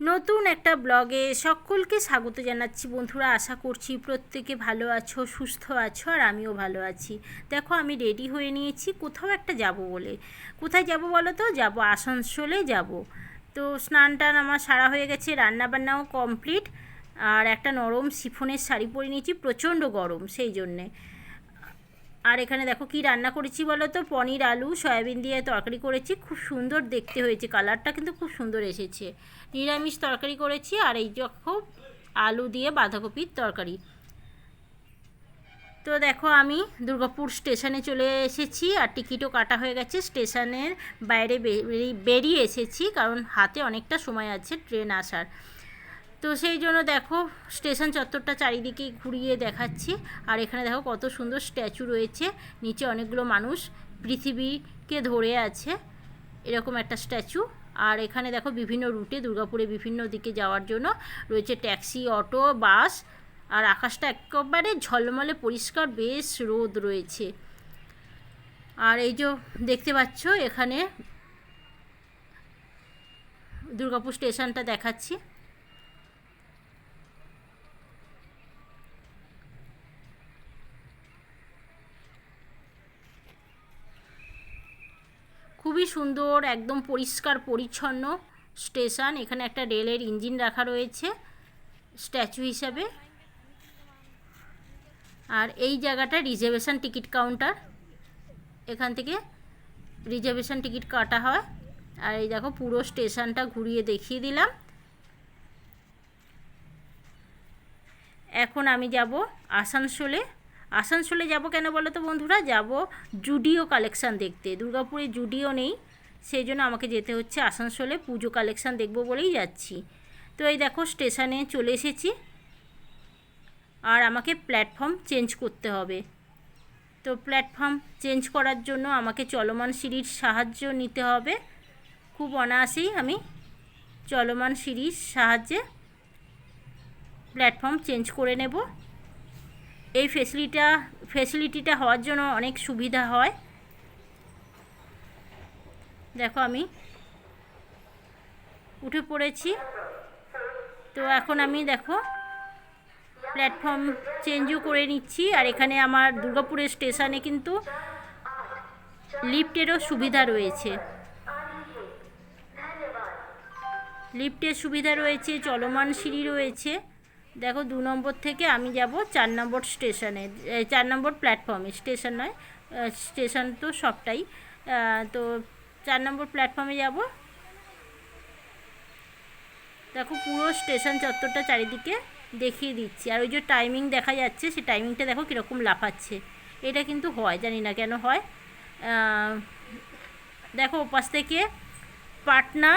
নতুন একটা ব্লগে সকলকে স্বাগত জানাচ্ছি বন্ধুরা। আশা করছি প্রত্যেকে ভালো আছো, সুস্থ আছো আর আমিও ভালো আছি। দেখো, আমি রেডি হয়ে নিয়েছি কোথাও একটা যাব বলে। কোথায় যাব বলো তো? যাব আসানসোলে যাব। তো স্নান টান আমার সারা হয়ে গেছে, রান্নাবান্নাও কমপ্লিট। আর একটা নরম শিফনের শাড়ি পরে নিয়েছি, প্রচণ্ড গরম সেই জন্যে। আর এখানে দেখো কি রান্না করেছি বলো তো? পনির, আলু, সয়াবিন দিয়ে তরকারি করেছি। খুব সুন্দর দেখতে হয়েছে। কালারটা কিন্তু খুব সুন্দর এসেছে। নিরামিষ তরকারি করেছি আর এই যখন আলু দিয়ে বাঁধাকপির তরকারি। তো দেখো আমি দুর্গাপুর স্টেশনে চলে এসেছি আর টিকিটও কাটা হয়ে গেছে। স্টেশনের বাইরে বেরিয়ে এসেছি কারণ হাতে অনেকটা সময় আছে ট্রেন আসার। তো সেই জন্য দেখো, স্টেশন চত্বরটা চারিদিকে ঘুরিয়ে দেখাচ্ছি। আর এখানে দেখো কত সুন্দর স্ট্যাচু রয়েছে। নিচে অনেকগুলো মানুষ পৃথিবীকে ধরে আছে। এরকম একটা স্ট্যাচু। আর এখানে দেখো বিভিন্ন রুটে, দুর্গাপুরে বিভিন্ন দিকে যাওয়ার জন্য রয়েছে ট্যাক্সি, অটো, বাস। আর আকাশটা একেবারে ঝলমলে পরিষ্কার, বেশ রোদ রয়েছে। আর এই যে দেখতে পাচ্ছ, এখানে দুর্গাপুর স্টেশনটা দেখাচ্ছি। খুবই সুন্দর, একদম পরিষ্কার, পরিচ্ছন্ন স্টেশন। এখানে একটা রেলের ইঞ্জিন রাখা রয়েছে, স্ট্যাচু হিসাবে। আর এই জায়গাটা রিজার্ভেশন টিকিট কাউন্টার। এখান থেকে রিজার্ভেশন টিকিট কাটা হয়। আর এই দেখো, পুরো স্টেশনটা ঘুরিয়ে দেখিয়ে দিলাম। এখন আমি যাব আসানসোলে। আসানসোলে যাব কেন বলো তো বন্ধুরা? যাব জুডিও কালেকশান দেখতে। দুর্গাপুরে জুডিও নেই সেই জন্য আমাকে যেতে হচ্ছে আসানসোলে। পুজো কালেকশান দেখব বলেই যাচ্ছি। তো এই দেখো, স্টেশনে চলে এসেছি। আর আমাকে প্ল্যাটফর্ম চেঞ্জ করতে হবে। তো প্ল্যাটফর্ম চেঞ্জ করার জন্য আমাকে চলমান সিঁড়ির সাহায্য নিতে হবে। খুব অনায়াসেই আমি চলমান সিঁড়ির সাহায্যে প্ল্যাটফর্ম চেঞ্জ করে নেব। এই ফেসিলিটা ফেসিলিটিটা হওয়ার জন্য অনেক সুবিধা হয়। দেখো আমি উঠে পড়েছি। তো এখন আমি দেখো প্ল্যাটফর্ম চেঞ্জও করে নিচ্ছি আর এখানে আমার দুর্গাপুরের স্টেশনে কিন্তু লিফটেরও সুবিধা রয়েছে। লিফটের সুবিধা রয়েছে, চলমান সিঁড়ি রয়েছে। দেখো দু নম্বর থেকে আমি যাব চার নম্বর স্টেশনে চার নম্বর প্ল্যাটফর্মে স্টেশন নয় স্টেশন তো সবটাই। তো চার নম্বর প্ল্যাটফর্মে যাব। দেখো পুরো স্টেশন চত্বরটা চারিদিকে দেখিয়ে দিচ্ছি। আর ওই যে টাইমিং দেখা যাচ্ছে, সেই টাইমিংটা দেখো কীরকম লাফাচ্ছে। এটা কিন্তু হয়, জানি না কেন হয়। দেখো ওপাশ থেকে পাটনা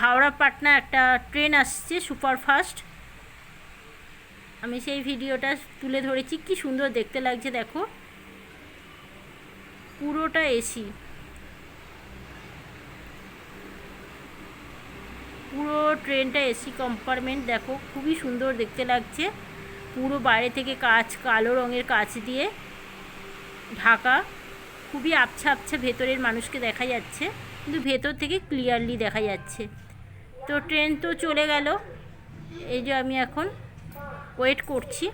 হাওড়া পাটনা একটা ট্রেন আসছে সুপারফাস্ট। আমি সেই ভিডিওটা তুলে ধরেছি। কি সুন্দর দেখতে লাগছে, দেখো। পুরোটা এসি পুরো ট্রেনটা এসি কম্পার্টমেন্ট দেখো। খুবই সুন্দর দেখতে লাগছে। পুরো বাইরে থেকে কাঁচ, কালো রঙের কাচ দিয়ে ঢাকা। খুবই আবছা আবছা ভেতরের মানুষকে দেখা যাচ্ছে। কিন্তু ভেতর থেকে ক্লিয়ারলি দেখা যাচ্ছে। তো ট্রেন তো চলে গেল। এই যে আমি এখন ওয়েট করছি।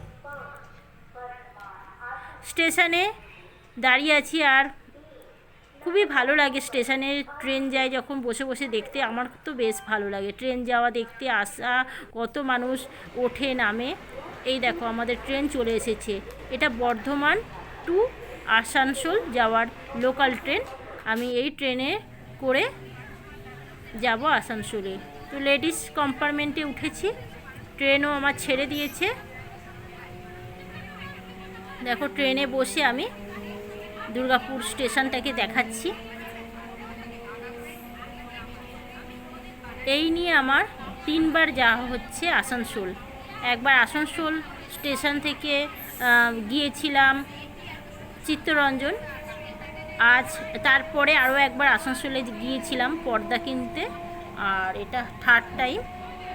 স্টেশনে দাঁড়িয়ে আছি আর খুবই ভালো লাগে। স্টেশনে ট্রেন যায় যখন বসে বসে দেখতে, আমার তো বেশ ভালো লাগে। ট্রেন যাওয়া, দেখতে, আসা, কত মানুষ ওঠে, নামে। এই দেখো, আমাদের ট্রেন চলে এসেছে। এটা বর্ধমান টু আসানসোল যাওয়ার লোকাল ট্রেন আমি এই ট্রেনে করে যাব আসানসোলে। তো লেডিস কম্পার্টমেন্টে উঠেছি। ট্রেনও আমার ছেড়ে দিয়েছে। দেখো, ট্রেনে বসে আমি দুর্গাপুর স্টেশনটাকে দেখাচ্ছি। এই নিয়ে আমার তিনবার যাওয়া হচ্ছে আসানসোল। একবার আসানসোল স্টেশন থেকে গিয়েছিলাম চিত্তরঞ্জন। আজ তারপরে আরও একবার আসানসোলে গিয়েছিলাম পর্দা কিনতে। আর এটা থার্ড টাইম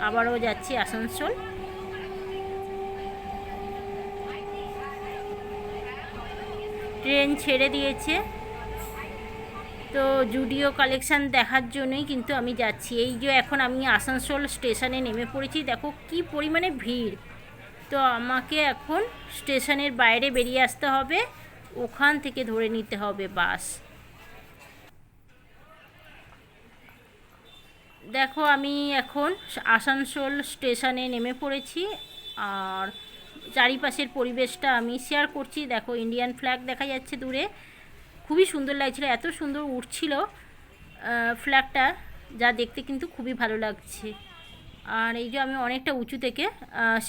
আবারও যাচ্ছি আসানসোল। ট্রেন ছেড়ে দিয়েছে। তো জুডিও কালেকশান দেখার জন্যই কিন্তু আমি যাচ্ছি। এই যে এখন আমি আসানসোল স্টেশনে নেমে পড়েছি, দেখো কি পরিমাণে ভিড়। তো আমাকে এখন স্টেশনের বাইরে বেরিয়ে আসতে হবে। ওখান থেকে ধরে নিতে হবে বাস। দেখো, আমি এখন আসানসোল স্টেশনে নেমে পড়েছি আর চারিপাশের পরিবেশটা আমি শেয়ার করছি। দেখো ইন্ডিয়ান ফ্ল্যাগ দেখা যাচ্ছে দূরে। খুবই সুন্দর লাগছিল, এত সুন্দর উঠছিল ফ্ল্যাগটা যা দেখতে কিন্তু খুবই ভালো লাগছে। আর এই যে আমি অনেকটা উঁচু থেকে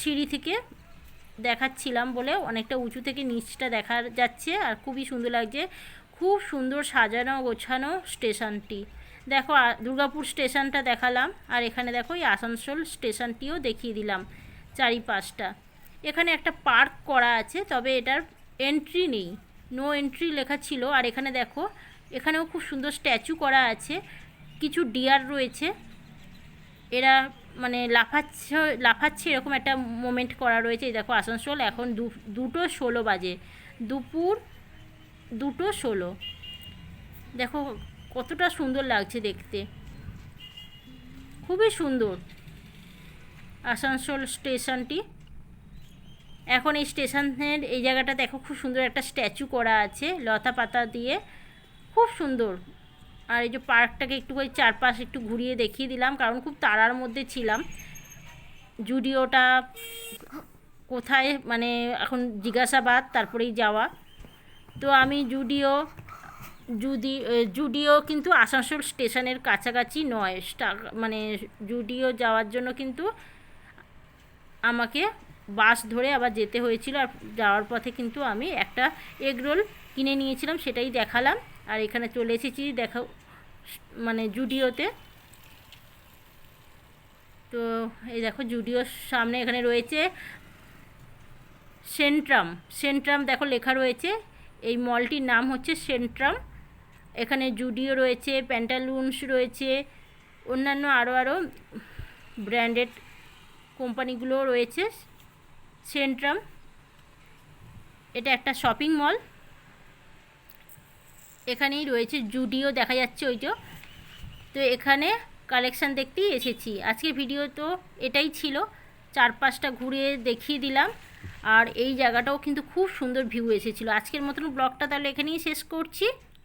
সিঁড়ি থেকে দেখাচ্ছিলাম বলে অনেকটা উঁচু থেকে নিচটা দেখা যাচ্ছে। আর খুবই সুন্দর লাগছে, খুব সুন্দর সাজানো গোছানো স্টেশনটি। দেখো দুর্গাপুর স্টেশনটা দেখালাম, আর এখানে দেখো এই আসানসোল স্টেশনটিও দেখিয়ে দিলাম চারিপাশটা। এখানে একটা পার্ক করা আছে, তবে এটার এন্ট্রি নেই, নো এন্ট্রি লেখা ছিল। আর এখানে দেখো, এখানেও খুব সুন্দর স্ট্যাচু করা আছে, কিছু ডিয়ার রয়েছে। এরা মানে লাফাচ্ছে লাফাচ্ছে এরকম একটা মোমেন্ট করা রয়েছে। দেখো, আসানসোল এখন দুটো ষোলো বাজে, দুপুর দুটো ষোলো। দেখো কতটা সুন্দর লাগছে দেখতে। খুবই সুন্দর। আসানসোল স্টেশনটি। এখন এই স্টেশনের এই জায়গাটা দেখো খুব সুন্দর একটা স্ট্যাচু করা আছে লতা পাতা দিয়ে। খুব সুন্দর। আর এই যে পার্কটাকে একটু ওই চারপাশ একটু ঘুরিয়ে দেখিয়ে দিলাম, কারণ খুব তারার মধ্যে ছিলাম। জুডিওটা কোথায় মানে এখন জিজ্ঞাসাবাদ, তারপরেই যাওয়া। তো আমি জুডিও জুদি জুডিও কিন্তু আসানসোল স্টেশনের কাছাকাছি নয়। মানে জুডিও যাওয়ার জন্য কিন্তু আমাকে বাস ধরে আবার যেতে হয়েছিল আর যাওয়ার পথে কিন্তু আমি একটা এগ রোল কিনে নিয়েছিলাম, সেটাই দেখালাম। আর এখানে চলে এসেছি, দেখা মানে জুডিওতে। তো এই দেখো, জুডিওর সামনে এখানে রয়েছে সেন্ট্রাম। সেন্ট্রাম দেখো লেখা রয়েছে, এই মলটির নাম হচ্ছে সেন্ট্রাম। এখানে জুডিও রয়েছে প্যান্টালুন্স রয়েছে, অন্যান্য আরও আরও ব্র্যান্ডেড কোম্পানিগুলো রয়েছে সেন্ট্রাম এটা একটা শপিং মল এখানেই রয়েছে জুডিও, দেখা যাচ্ছে ওই যে। তো এখানে কালেকশান দেখতেই এসেছি। আজকে ভিডিও তো এটাই ছিল। চারপাশটা ঘুরে দেখিয়ে দিলাম। আর এই জায়গাটাও কিন্তু খুব সুন্দর ভিউ এসেছিল। আজকের মতন ব্লগটা তাহলে এখানেই শেষ করছি।